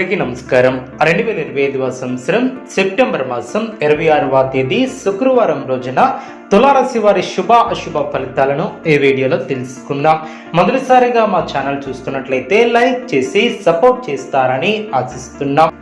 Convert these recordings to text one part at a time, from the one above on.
అందరికీ నమస్కారం. రెండు వేల ఇరవై ఐదవ సంవత్సరం సెప్టెంబర్ మాసం ఇరవై ఆరవ తేదీ శుక్రవారం రోజున తులారాశి వారి శుభ అశుభ ఫలితాలను ఈ వీడియోలో తెలుసుకుందాం. మొదటిసారిగా మా ఛానల్ చూస్తున్నట్లయితే లైక్ చేసి సపోర్ట్ చేస్తారని ఆశిస్తున్నాం.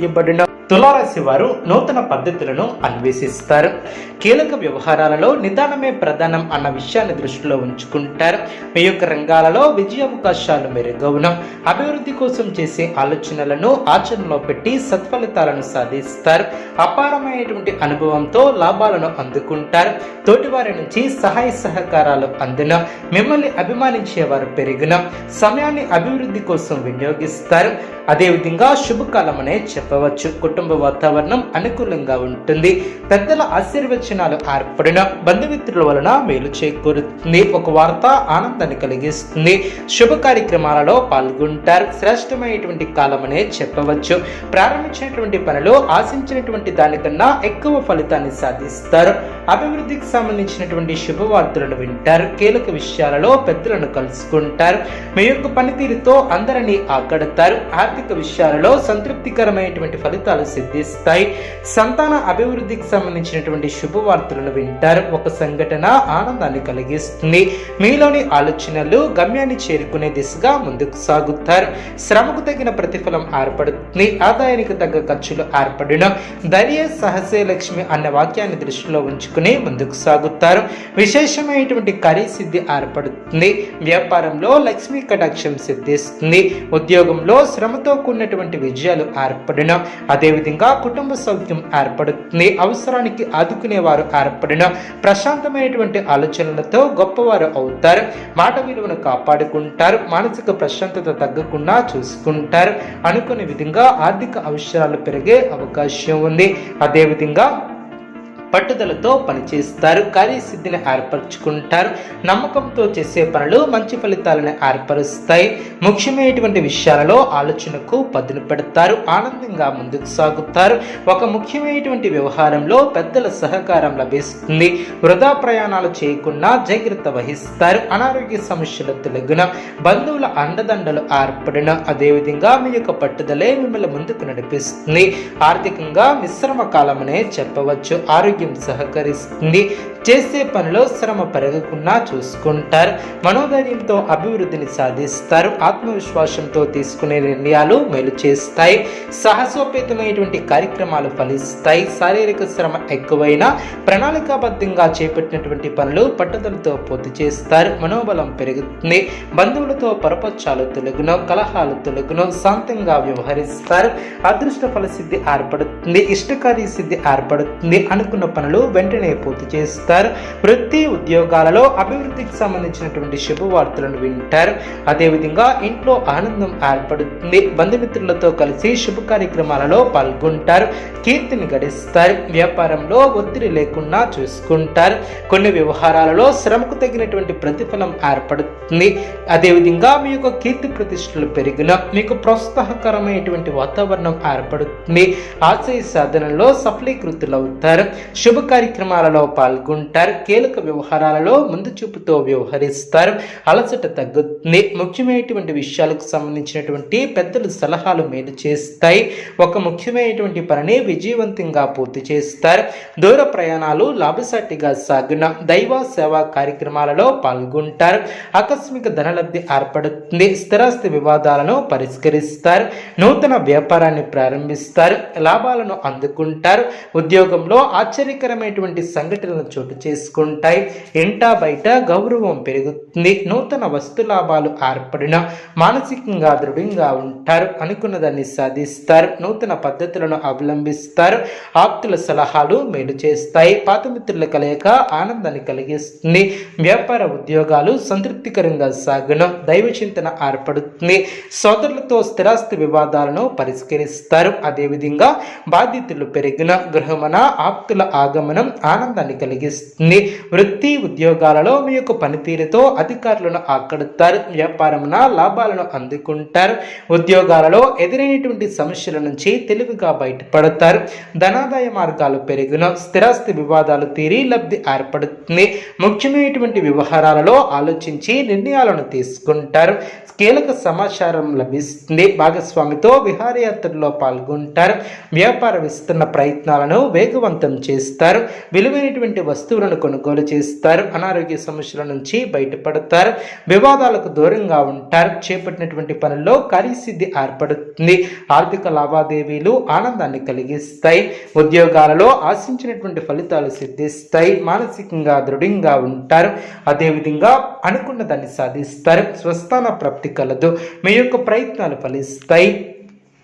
చేయబడిన తులారాశి వారు నూతన పద్ధతులను అన్వేషిస్తారు. కీలక వ్యవహారాలలో నిదానమే ప్రధానం అన్న విషయాన్ని దృష్టిలో ఉంచుకుంటారు. మీ యొక్క రంగాలలో విజయ అవకాశాలు మెరుగవున. అభివృద్ధి కోసం చేసే ఆలోచనలను ఆచరణలో పెట్టి సత్ఫలితాలను సాధిస్తారు. అపారమైనటువంటి అనుభవంతో లాభాలను అందుకుంటారు. తోటివారి నుంచి సహాయ సహకారాలు అందిన. మిమ్మల్ని అభిమానించేవారు పెరిగిన. సమయాన్ని అభివృద్ధి కోసం వినియోగిస్తారు. అదేవిధంగా శుభకాలం అనే చెప్పవచ్చు. కుటుంబ వాతావరణం అనుకూలంగా ఉంటుంది. పెద్దల ఆశీర్వచనాలు ఏర్పడిన బంధుమిత్రుల వలన మేలు చేకూరుతుంది. ఒక వార్త ఆనందాన్ని కలిగిస్తుంది. శుభ కార్యక్రమాలలో పాల్గొంటారు. శ్రేష్టమైనటువంటి కాలమనే చెప్పవచ్చు. ప్రారంభించినటువంటి పనులు ఆశించినటువంటి దానికన్నా ఎక్కువ ఫలితాన్ని సాధిస్తారు. అభివృద్ధికి సంబంధించినటువంటి శుభవార్తలను వింటారు. కీలక విషయాలలో పెద్దలను కలుసుకుంటారు. మీ యొక్క పనితీరుతో అందరినీ ఆకడతారు. ఆర్థిక విషయాలలో సంతృప్తికరమైనటువంటి ఫలితాలు సిద్ధిస్తాయి. సంతాన అభివృద్ధికి సంబంధించినటువంటి శుభవార్తలను వింటారు. ఒక సంఘటన ఆనందాన్ని కలిగిస్తుంది. మీలోని ఆలోచనలు గమ్యాన్ని చేరుకునే దిశగా ముందుకు సాగుతారు. శ్రమకు తగిన ప్రతిఫలం ఏర్పడుతుంది. ఆదాయానికి తగ్గ ఖర్చులు ఏర్పడిన ధైర్య సహసే లక్ష్మి అన్న వాక్యాన్ని దృష్టిలో ఉంచుకుని ముందుకు సాగుతారు. విశేషమైనటువంటి సిద్ధి ఏర్పడుతుంది. వ్యాపారంలో లక్ష్మీ కటాక్షం సిద్ధిస్తుంది. ఉద్యోగంలో శ్రమతో కూడినటువంటి విజయాలు ఏర్పడిన అదేవిధంగా కుటుంబ సౌఖ్యం ఏర్పడుతుంది. అవసరానికి ఆదుకునేవారు ఏర్పడిన ప్రశాంతమైనటువంటి ఆలోచనలతో గొప్పవారు అవుతారు. మాట విలువను కాపాడుకుంటారు. మానసిక ప్రశాంతత తగ్గకుండా చూసుకుంటారు. అనుకునే విధంగా ఆర్థిక అవసరాలు పెరిగే అవకాశం ఉంది. అదేవిధంగా పట్టుదలతో పనిచేస్తారు కార్యసిద్ధిని ఏర్పరచుకుంటారు నమ్మకంతో చేసే పనులు మంచి ఫలితాలను ఏర్పరుస్తాయి. ముఖ్యమైనటువంటి విషయాలలో ఆలోచనకు పదును పెడతారు ఆనందంగా ముందుకు సాగుతారు. ఒక ముఖ్యమైనటువంటి వ్యవహారంలో పెద్దల సహకారం లభిస్తుంది. వృధా ప్రయాణాలు చేయకుండా జాగ్రత్త వహిస్తారు. అనారోగ్య సమస్యల తొలగిన బంధువుల అండదండలు ఏర్పడిన అదేవిధంగా మీ యొక్క పట్టుదలే మిమ్మల్ని ముందుకు నడిపిస్తుంది. ఆర్థికంగా మిశ్రమ కాలమనే చెప్పవచ్చు. ఆరోగ్యం సహకరిస్తుంది చేసే పనిలో శ్రమ పెరగకుండా చూసుకుంటారు. మనోధైర్యంతో అభివృద్ధిని సాధిస్తారు. ఆత్మవిశ్వాసంతో తీసుకునే నిర్ణయాలు మేలు చేస్తాయి. సాహసోపేతమైనటువంటి కార్యక్రమాలు ఫలిస్తాయి. శారీరక శ్రమ ఎక్కువైనా ప్రణాళికాబద్ధంగా చేపట్టినటువంటి పనులు పట్టుదలతో పూర్తి చేస్తారు. మనోబలం పెరుగుతుంది. బంధువులతో పరపక్షాలు తొలగును కలహాలు తొలగును శాంతంగా వ్యవహరిస్తారు. అదృష్ట ఫలసిద్ధి ఏర్పడుతుంది. ఇష్టకార్య సిద్ధి ఏర్పడుతుంది. అనుకున్న పనులు వెంటనే పూర్తి చేస్తారు. వృత్తి ఉద్యోగాలలో అభివృద్ధికి సంబంధించినటువంటి శుభవార్తలను వింటారు. అదేవిధంగా ఇంట్లో ఆనందం ఏర్పడుతుంది. బంధుమిత్రులతో కలిసి శుభ కార్యక్రమాలలో పాల్గొంటారు. కీర్తిని గడిస్తారు. వ్యాపారంలో ఒత్తిడి లేకుండా చూసుకుంటారు. కొన్ని వ్యవహారాలలో శ్రమకు తగినటువంటి ప్రతిఫలం ఏర్పడుతుంది. అదేవిధంగా మీ యొక్క కీర్తి ప్రతిష్టలు పెరిగిన మీకు ప్రోత్సాహకరమైనటువంటి వాతావరణం ఏర్పడుతుంది. ఆశయ సాధనలో సఫలీకృతులవుతారు. శుభ కార్యక్రమాలలో పాల్గొంటారు. ఉంటారు. కీలక వ్యవహారాలలో ముందు చూపుతో వ్యవహరిస్తారు. అలసట తగ్గుతుంది. ముఖ్యమైనటువంటి విషయాలకు సంబంధించినటువంటి పెద్దలు సలహాలు మేలు చేస్తాయి. ఒక ముఖ్యమైనటువంటి పనిని విజయవంతంగా పూర్తి చేస్తారు. దూర ప్రయాణాలు లాభసాటిగా సాగిన దైవ సేవా కార్యక్రమాలలో పాల్గొంటారు. ఆకస్మిక ధనలబ్ధి ఏర్పడుతుంది. స్థిరాస్తి వివాదాలను పరిష్కరిస్తారు. నూతన వ్యాపారాన్ని ప్రారంభిస్తారు. లాభాలను అందుకుంటారు. ఉద్యోగంలో ఆశ్చర్యకరమైనటువంటి సంఘటనలు చోటు చోటు చేసుకుంటాయి. ఇంటా బయట గౌరవం పెరుగుతుంది. నూతన వస్తు లాభాలు ఏర్పడిన మానసికంగా దృఢంగా ఉంటారు. అనుకున్న దాన్ని సాధిస్తారు. నూతన పద్ధతులను అవలంబిస్తారు. ఆప్తుల సలహాలు మేలు చేస్తాయి. పాత మిత్రుల కలయిక ఆనందాన్ని కలిగిస్తుంది. వ్యాపార ఉద్యోగాలు సంతృప్తికరంగా సాగును. దైవ చింతన ఏర్పడుతుంది. సోదరులతో స్థిరాస్తి వివాదాలను పరిష్కరిస్తారు. అదేవిధంగా బాధ్యతలు పెరిగిన గృహమన ఆప్తుల ఆగమనం ఆనందాన్ని కలిగిస్తుంది. వృత్తి ఉద్యోగాలలో మీ యొక్క పనితీరుతో అధికారులను ఆకడుతారు. వ్యాపారమున లాభాలను అందుకుంటారు. ఉద్యోగాలలో ఎదురైనటువంటి సమస్యల నుంచి తెలివిగా బయటపడతారు. ధనాదాయ మార్గాలు పెరిగిన స్థిరాస్తి వివాదాలు తీరి లబ్ధి ఏర్పడుతుంది. ముఖ్యమైనటువంటి వ్యవహారాలలో ఆలోచించి నిర్ణయాలను తీసుకుంటారు. కీలక సమాచారం లభిస్తుంది. భాగస్వామితో విహారయాత్రలో పాల్గొంటారు. వ్యాపార విస్తరణ ప్రయత్నాలను వేగవంతం చేస్తారు. విలువైనటువంటి వస్తువు వస్తువులను కొనుగోలు చేస్తారు. అనారోగ్య సమస్యల నుంచి బయటపడతారు. వివాదాలకు దూరంగా ఉంటారు. చేపట్టినటువంటి పనుల్లో కలిసిద్ధి ఏర్పడుతుంది. ఆర్థిక లావాదేవీలు ఆనందాన్ని కలిగిస్తాయి. ఉద్యోగాలలో ఆశించినటువంటి ఫలితాలు సిద్ధిస్తాయి. మానసికంగా దృఢంగా ఉంటారు. అదేవిధంగా అనుకున్న దాన్ని సాధిస్తారు. స్వస్థాన ప్రాప్తి కలదు. మీ యొక్క ప్రయత్నాలు ఫలిస్తాయి.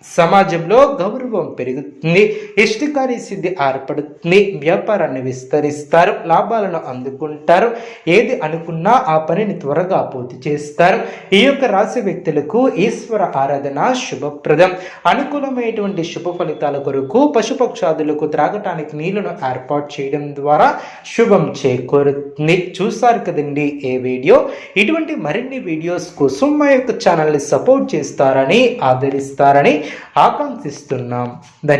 సమాజంలో గౌరవం పెరుగుతుంది ఇష్టకారి సిద్ధి ఏర్పడుతుంది వ్యాపారాన్ని విస్తరిస్తారు లాభాలను అందుకుంటారు. ఏది అనుకున్నా ఆ పనిని త్వరగా పూర్తి చేస్తారు. ఈ యొక్క రాశి వ్యక్తులకు ఈశ్వర ఆరాధన శుభప్రదం. అనుకూలమైనటువంటి శుభ ఫలితాల కొరకు పశుపక్షాదులకు త్రాగటానికి నీళ్ళను ఏర్పాటు చేయడం ద్వారా శుభం చేకూరుతుంది. చూసారు కదండి ఏ వీడియో? ఇటువంటి మరిన్ని వీడియోస్ కోసం మా యొక్క ఛానల్ని సపోర్ట్ చేస్తారని ఆదరిస్తారని ఆకాంక్షిస్తున్నాం. ధన్య